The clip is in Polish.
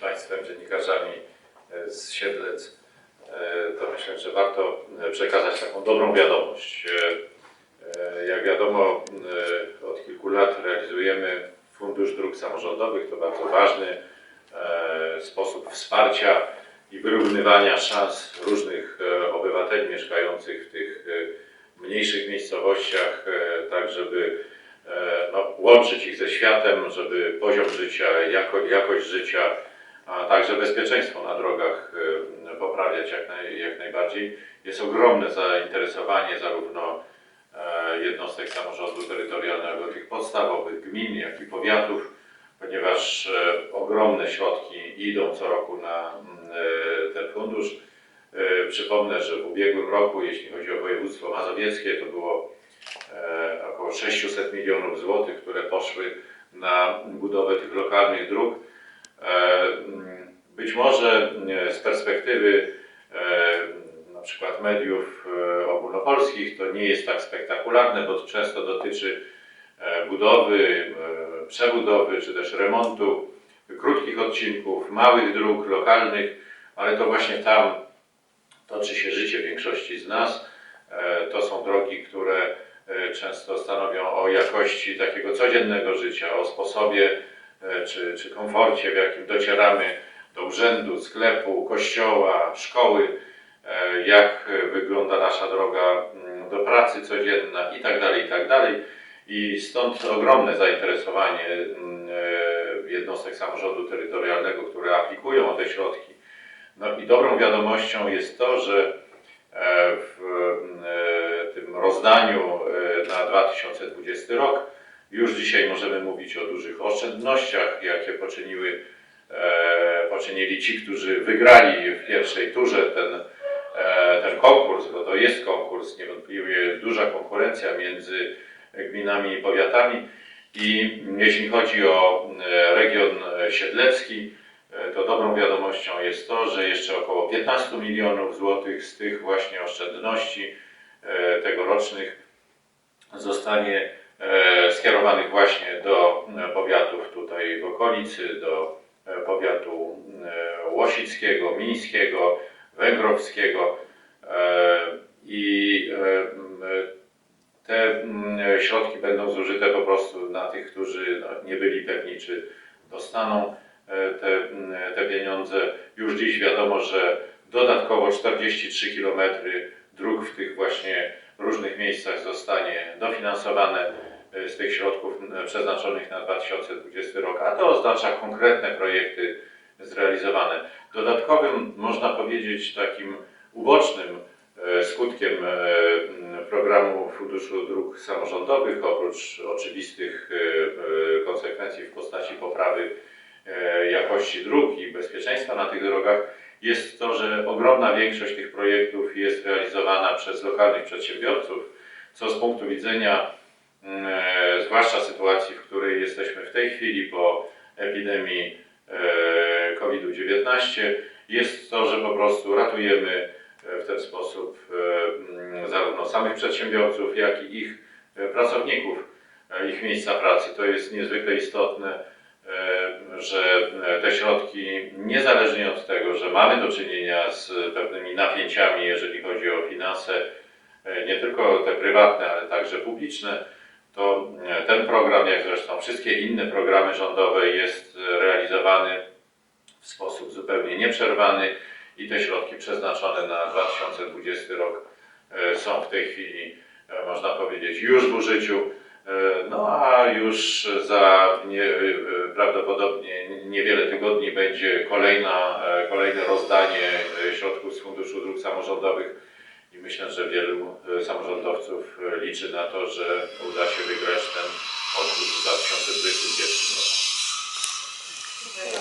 Państwem, dziennikarzami e, z Siedlec, e, to myślę, że warto e, przekazać taką dobrą wiadomość. Jak wiadomo, od kilku lat realizujemy Fundusz Dróg Samorządowych. To bardzo ważny sposób wsparcia i wyrównywania szans różnych obywateli mieszkających w tych mniejszych miejscowościach, tak żeby no, łączyć ich ze światem, żeby poziom życia, jako, jakość życia, a także bezpieczeństwo na drogach e, poprawiać jak, naj, jak najbardziej. Jest ogromne zainteresowanie zarówno e, jednostek samorządu terytorialnego, tych podstawowych gmin, jak i powiatów, ponieważ e, ogromne środki idą co roku na mm, e, ten fundusz. Przypomnę, że w ubiegłym roku, jeśli chodzi o województwo mazowieckie, to było około 600 milionów złotych, które poszły na budowę tych lokalnych dróg. E, Być może e, z perspektywy e, na przykład mediów ogólnopolskich to nie jest tak spektakularne, bo to często dotyczy budowy, przebudowy czy też remontu krótkich odcinków, małych dróg lokalnych, ale to właśnie tam toczy się życie większości z nas. To są drogi, które często stanowią o jakości takiego codziennego życia, o sposobie czy, czy komforcie, w jakim docieramy do urzędu, sklepu, kościoła, szkoły, e, jak e, wygląda nasza droga mm, do pracy codzienna i tak dalej, i tak. I stąd ogromne zainteresowanie mm, e, jednostek samorządu terytorialnego, które aplikują o te środki. No i dobrą wiadomością jest to, że e, w e, tym rozdaniu e, na 2020 rok już dzisiaj możemy mówić o dużych oszczędnościach, jakie poczyniły, e, poczynili ci, którzy wygrali w pierwszej turze ten, e, ten konkurs, bo to jest konkurs, niewątpliwie duża konkurencja między gminami i powiatami. I jeśli chodzi o e, region siedlecki, e, to dobrą wiadomością jest to, że jeszcze około 15 milionów złotych z tych właśnie oszczędności e, tegorocznych zostanie skierowanych właśnie do e, powiatów tutaj w okolicy, do e, powiatu e, łosickiego, mińskiego, węgrowskiego e, i e, te środki będą zużyte po prostu na tych, którzy no, nie byli pewni, czy dostaną e, te, te pieniądze. Już dziś wiadomo, że dodatkowo 43 km dróg w tych właśnie różnych miejscach zostanie dofinansowane e, z tych środków przeznaczonych na 2020 rok, a to oznacza konkretne projekty zrealizowane. Dodatkowym, można powiedzieć, takim ubocznym e, skutkiem e, programu Funduszu Dróg Samorządowych, oprócz oczywistych e, e, konsekwencji w postaci poprawy e, jakości dróg i bezpieczeństwa na tych drogach, jest to, że ogromna większość tych projektów jest realizowana przez lokalnych przedsiębiorców, co z punktu widzenia e, zwłaszcza sytuacji, w której jesteśmy w tej chwili po epidemii e, COVID-19, jest to, że po prostu ratujemy e, w ten sposób e, zarówno samych przedsiębiorców, jak i ich e, pracowników, e, ich miejsca pracy. To jest niezwykle istotne, e, że e, te środki, niezależnie od tego, że mamy do czynienia z pewnymi napięciami, jeżeli chodzi o finanse, e, nie tylko te prywatne, ale także publiczne, to e, ten program, jak zresztą wszystkie inne programy rządowe, jest e, realizowany w sposób zupełnie nieprzerwany i te środki przeznaczone na 2020 rok e, są w tej chwili, można powiedzieć, już w użyciu. No a już za nie, prawdopodobnie niewiele tygodni będzie kolejna, kolejne rozdanie środków z Funduszu Dróg Samorządowych i myślę, że wielu e, samorządowców e, liczy na to, że uda się wygrać ten konkurs w 2021 roku.